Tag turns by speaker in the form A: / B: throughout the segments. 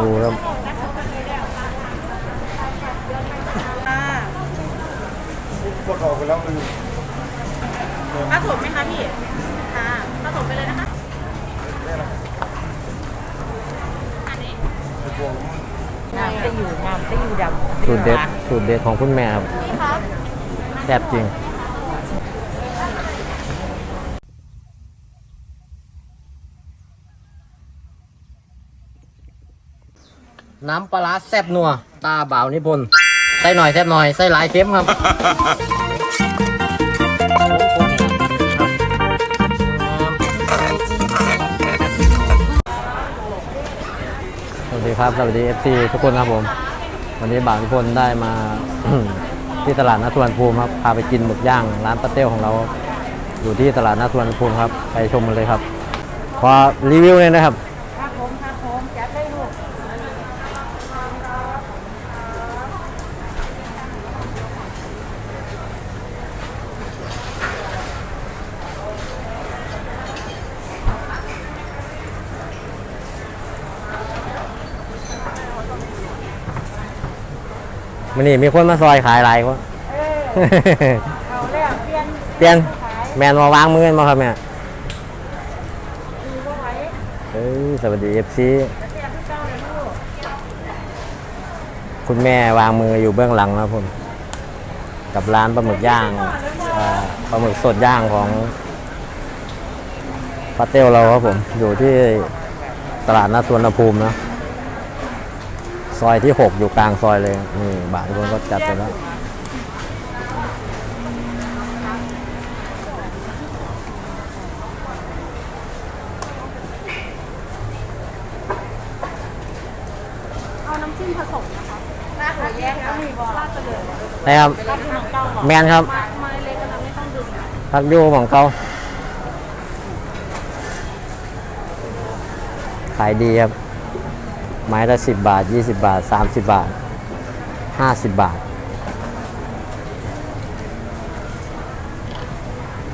A: ดูครับ
B: กดออกไปแล้วมัน
C: ผสมไหมคะพี่ ค่ะผสมไปเลยนะคะอันนี้
B: ไอ้พวกมัน
C: น้ำจะอยู่น้ำจะอยู่ดำ
A: สูตรเด็ดสูตรเด็ดของคุณแม่ครับ
C: พี่ครับ
A: แซ่บจริง น้ำปลาร้าแซ่บนัว ตาบ่าวนิพนธ์ใส่หน่อยแซ่บหน่อยใส่หลายเค็มครับสวัสดีครับ สวัสดี FC ทุกคนครับผม วันนี้บ่าวนิพนธ์ได้มา ที่ตลาดนัดสวนภูมิครับพาไปกินหมึกย่างร้านป้าเต้วของเรา อยู่ที่ตลาดนัดสวนภูมิครับ ไปชมกันเลยครับ ขอรีวิวเลยนะครับ
C: ครับผมครับผมจัดได้ลูก
A: มันนี่มีคนมาซอยขายหลายคน
C: เอาแล้วเปลี่ยน
A: เปลี่ยนแมนมาวางมือกันมาครับเนี่ย
C: ดูก็ไว้
A: เอ้ยสวัสดี FC
C: จะเสียพี่เจ้าเลยลูก
A: คุณแม่วางมืออยู่เบื้องหลังนะครับผม กับร้านปลาหมึกย่างเอ่อปลาหมึกสดย่างของป้าเต้วเราครับผม อยู่ที่ตลาดนัดสวนภูมินะ ซอยที่ 6 อยู่กลางซอยเลย นี่บาททุกคนก็จัดไปแล้ว
C: เอาน้ำจิ้มผสมนะคะลาดหัวแยกค่ะลาดไปเลย
A: นะครับ
C: ลาดของเก่าหรอ
A: แมนครับ
C: ไม้เล็กก็ไม่ต้องดึง
A: พักยูของเขาขายดีครับ ไม้ละสิบบาทยี่สิบบาทสามสิบบาทห้าสิบบาท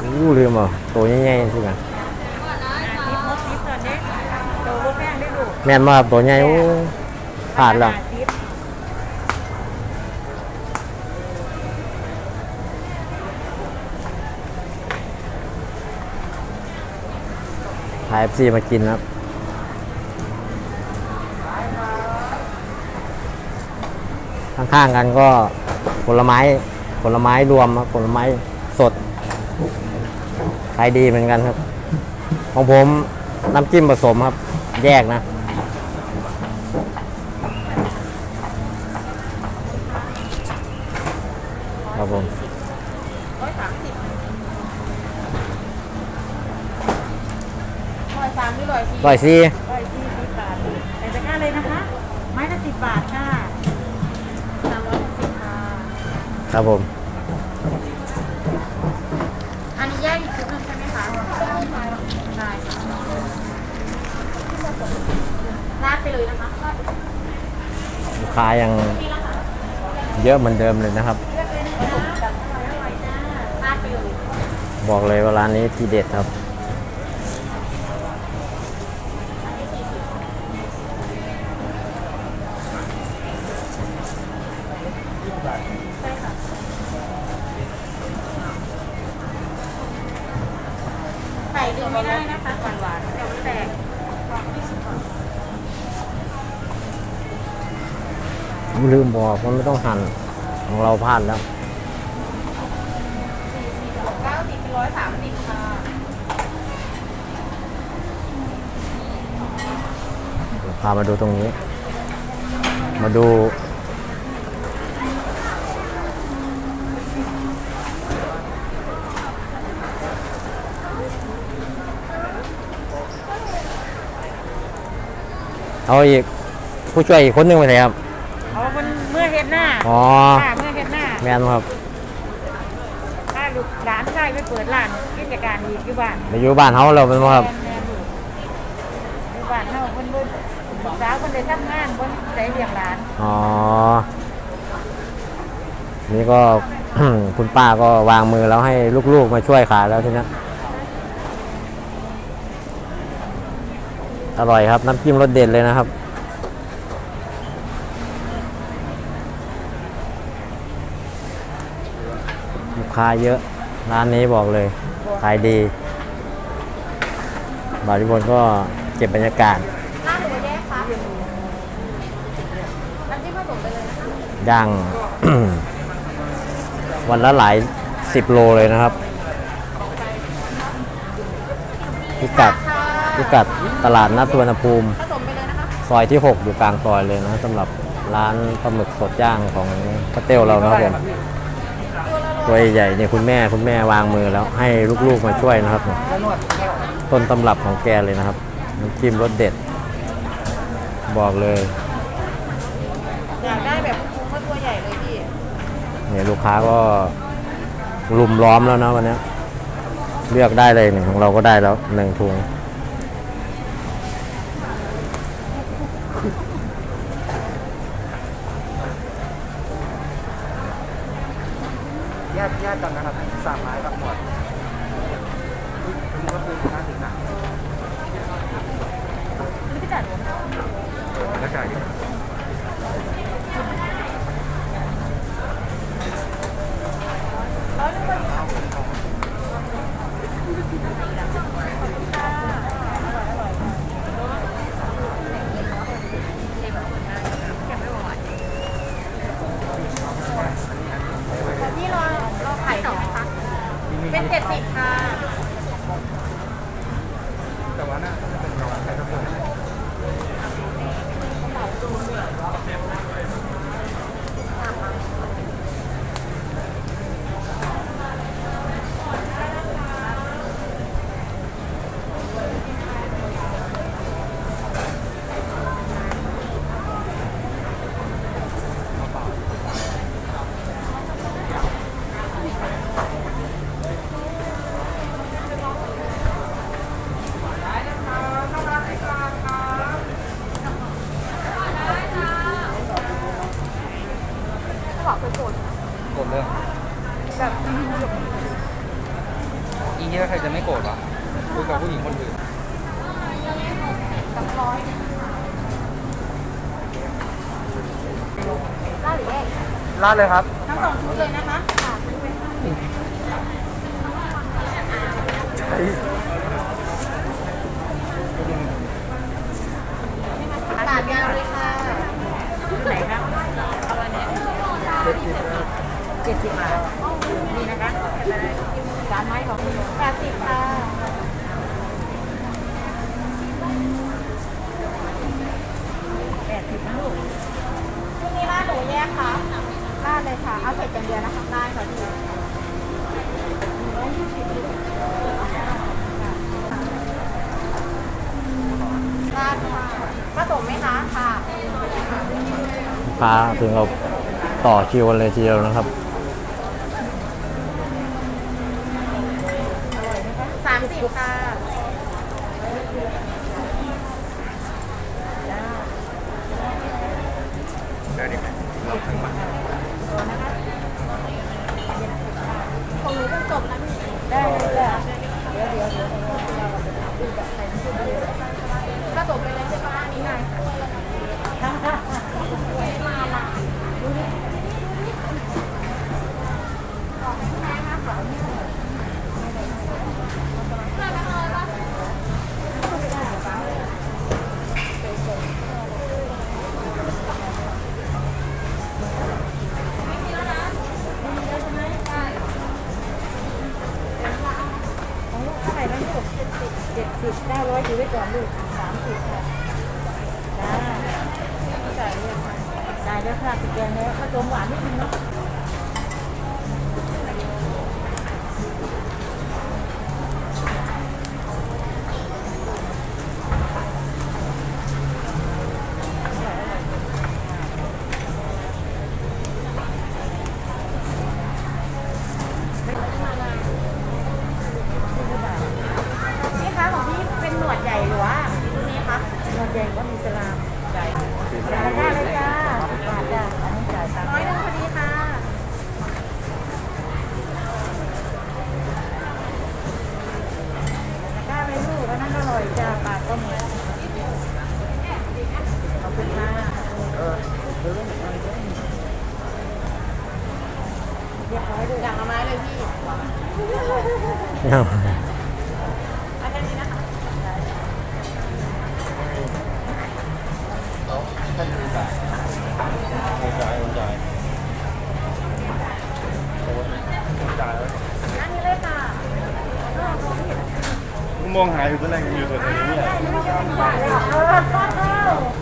A: อู้ลืมอะตัวใหญ่ๆสิครับ
C: นิดมดนิดตอนนี้โดนลูกแม่งได้ดู
A: แม่นมากตัวใหญ่โอ้พลาดแล้วพาเอฟซีมากินครับ ข้างๆกันก็ผลไม้ผลไม้รวมครับผลไม้สดขายดีเหมือนกันครับ ของผมน้ำจิ้มผสมครับ แยกนะ ครับผม
C: ร้อยสามสิบร้อยสามหรือร้อยสี่
A: ร้อยซี
C: ร้อยสี่สิ ครับ
A: ผม
C: อันนี้แยกอีกชุดหนึงใช่ไหมคะได้ค่ะลาดไปเลยนะคะลาดไป
A: ลูกค้ายัง
C: ที่ละค่ะ
A: เยอะเหมือนเดิมเลยนะครับ
C: เลือกเลยนะคะอร่อยอร่อยจ้าลาดไปเลย
A: บอกเลยว่าร้านนี้ทีเด็ดครับ
C: ใส่ดึงไม่ได้นะคะหวานหวานๆเดี๋ยวมันแตก
A: ลืมบอกว่าไม่ต้องหั่นของเราพลาดแล้ว
C: เก้าสิบเป็นร้อยสามสิบค่ะ
A: พามาดูตรงนี้ มาดู เอาอีกผู้ช่วยอีกคนหนึ่งไปไหนครับ
C: เอามันเมื่อเห็นหน้า
A: อ๋อ
C: ค่ะเมื่อเห็นหน้า
A: แมนครับ
C: ถ้าลูกหลานชายไปเปิดร้านกิจการอีกอยู่บ้าน
A: มาอยู่บ้านเขาเราเป็นบ่ครับ
C: แม่นๆอยู่อยู่บ้านเฮาเพิ่นเพิ่นสาวเพิ่นได้ทำงานเพิ่นได้เลี้ยงหลาน
A: อ๋อ นี่ก็ คุณป้าก็วางมือแล้วให้ลูกๆมาช่วยขายแล้วทีนี้ อร่อยครับ น้ำจิ้มรสเด็ดเลยนะครับ ลูกค้าเยอะ ร้านนี้บอกเลย ขายดีบาริบนก็เก็บบรรยากาศ
D: ร้านหรือแยกคะน้ำจิ้มผสมไปเลย
A: ย่าง วันละหลายสิบโลเลยนะครับ พิกัดตลาดนัดสุวรรณภูมิ
D: ผสมไปเลยนะคะ
A: ซอยที่ 6 อยู่กลางซอยเลยนะสำหรับร้านปลาหมึกสดย่างของป้าเต้วเรานะครับผมตัวใหญ่ๆเนี่ยคุณแม่คุณแม่วางมือแล้วให้ลูกๆมาช่วยนะครับเนี่ยต้นตำรับของแกเลยนะครับน้ำจิ้มรสเด็ด บอกเลย
D: อยากได้แบบคุ้มก็ตัวใหญ่เลยพี่
A: เนี่ยลูกค้าก็รุมล้อมแล้วนะวันเนี้ยเลือกได้เลยหนึ่งของเราก็ได้แล้วหนึ่งถุง
B: แยกแยกกันนะครับสามไม้กับหมดมันก็คือหน้าสิบนะ
D: นี่พี่จัดหนู
B: แล้วจ่ายดิ
D: พี่รอรอไข่สองไหมคะ เป็นเจ็ดสิบค่ะ
B: แต่ว่าน่าจะเป็นร้อนใครก็เพิ่ม
D: ถ้าบอกคือโกรธ
B: โกรธเรื่อง
D: แบบ
B: อีนี้ใคร จะไม่โกรธวะคุยกับผู้หญิงคนอื่น
D: สองร้อยล่าดหรือแยก
B: ลาดเลยครับ
D: ทั้งสองชุดเลยนะคะค่ะตาดยาวเลยค่ะ
C: ไหนครับเจ็ดสิบบาทนี่นะคะ จานไม้ของคุณ
D: แปดสิบค่ะ
C: แปดสิบนะลูก
D: ชุดนี้ล่าดหนูแยกค่ะล่าดเลยค่ะ เอาเผ็ดอย่างเดียวนะคะได้ค่ะพี่ราดค่ะผสมไหมคะค่ะ
A: ลูกค้าถึงเราต่อคิวกันเลยทีเดียวนะครับ
D: สามสิบค่ะ
B: ได้ดิไหมเราทั้งหมด
D: ของหนูเพิ่งจบนะพี่
C: ได้เลยจ้ะเดี๋ยวเดี๋ยวเดี๋ยว
D: ผสมไปเลยใช่ไหมนี่ไง
C: ทั้งค่ะ ของลูก เท่าไหกเจ็ดสิบเจ็ดสิบเก้าร้อยอยู่ไว้ก่อนลูกสามสิบค่ะจ้าจ่ายเรียบจ่ายแล้วค่ะติดแกงแล้วผสมหวานนิดนึงเนาะ อย่างละไม้เลยพี่เอา
D: เอาแค่นี้นะคะอันนี้เลยค่ะ
B: มองหายอยู่ตั้งแต่อยู่ตัวนี้เนี่ย
C: บลย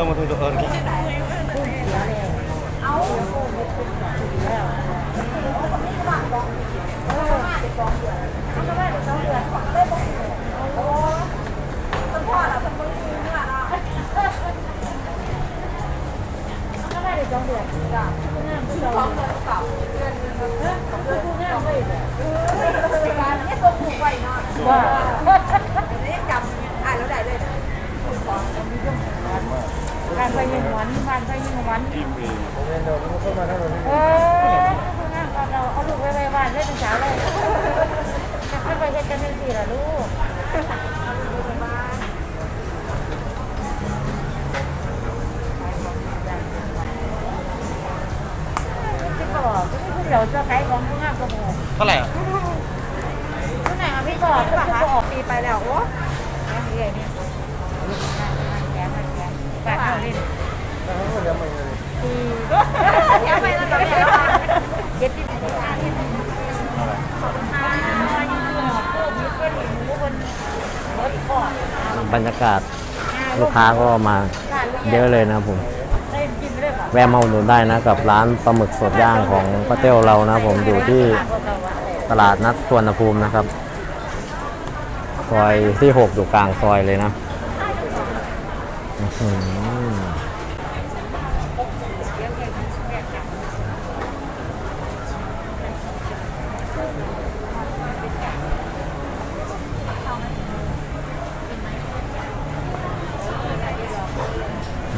B: เออมาตัวเอิญกี่
C: พุ่งเสียเลยเอาโอ้เย็ดเป็นแบบนี้แล้วเออเด็กสองเดือนเขาก็ว่าเด็กสองเดือนของเล่นบ่โอ้สมพ่อล่ะสมพ่อจริงล่ะเขาก็ว่าเด็กสองเดือนจ้ะผู้งามผู้สองเดือนเก่าเดือนนึงเออผู้งามเลยเออการนี้ส่งผูกไว้เนาะว่า
D: นี่จำอ่านแล้วได้เลยนะ
C: การไปยิงหวันการไปยิงหวัน
B: ทีมเองผมเอง้างหมด
C: เออผู้งาเราเอาลูกไปไว้บ้านได้เป็นสาวเลยจะค่อยไปเฮ็ดกันจังซี่ล่ะลูกเดี๋ยวจะขายของผู้งามกระโมง
B: เท่าไหร่อะ
C: ผู้ไหนเอาพี่บอกที่บอกคะ
D: ออกปีไปแล้วโอ้
C: ยนี่ แกะแกเอาดิสี่
D: แค่ไปแล้วก็ไม่ได้
C: เจ็ดสิบห้าที่มันมาอยู่หอดเพิ่มมีเพื่อนหมูบนรถก่อน
A: บรรยากาศลูกค้าก็มาเยอะเลยนะครับผม แวะมาอุดหนุนได้นะกับร้านปลาหมึกสดย่างของป้าเต้วเรานะผมอยู่ที่ตลาดนัดสวนภูมินะครับ ซอยที่ 6 อยู่กลางซอยเลยนะ ไ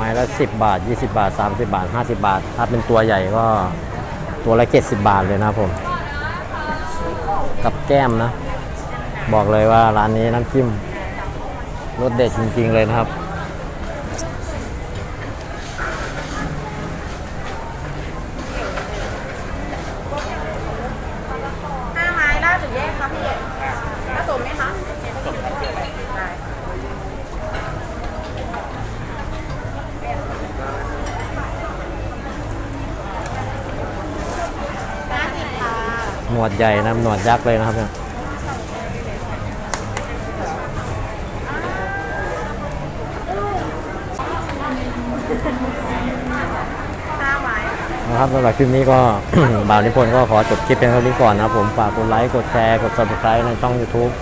A: ม้ละ 10 บาท 20 บาท 30 บาท 50 บาท ถ้าเป็นตัวใหญ่ก็ตัวละ 70 บาทเลยนะครับผม กับแก้มนะ บอกเลยว่าร้านนี้น้ำจิ้มรสเด็ดจริงๆเลยนะครับ
D: ห้าไม้ล่าสุดแยกครับพี่ผสมไหมคะได้ห้าสิบค่ะ
A: หน วดใหญ่นะหนวดยักษ์เลยนะครับเนี่ยนะครับสำหรับคลิปนี้ก็ บ่าวนิพนธ์ก็ขอจบคลิปเพียงเท่านี้ก่อนนะครับผมฝากกดไลค์กดแชร์กด subscribe ในช่อง YouTube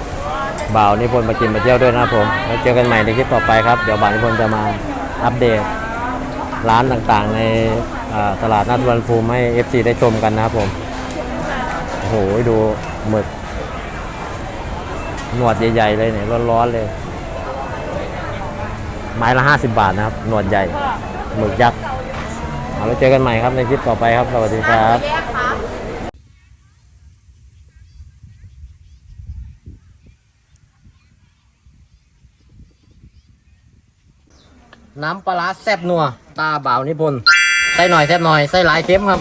A: บ่าวนิพนธ์มากินมาเที่ยวด้วยนะครับผมแล้วเจอกันใหม่ในคลิปต่อไปครับ เดี๋ยวบ่าวนิพนธ์จะมาอัปเดตร้านต่างๆในตลาดนัดวันภูมิให้ FC ได้ชมกันนะครับผม โอ้โหดูหมึกหนวดใหญ่ๆเลยเนี่ยร้อนๆเลย ไม้ละ50บาทนะครับ หนวดใหญ่หมึกยักษ์เอาไว้เจอกันใหม่ครับในคลิปต่อไปครับ สวัสดีครับน้ำปลาแซ่บนัว ตาบ่าวนิพนธ์ใส่หน่อยแซ่บหน่อย ใส่หลายเค็มครับ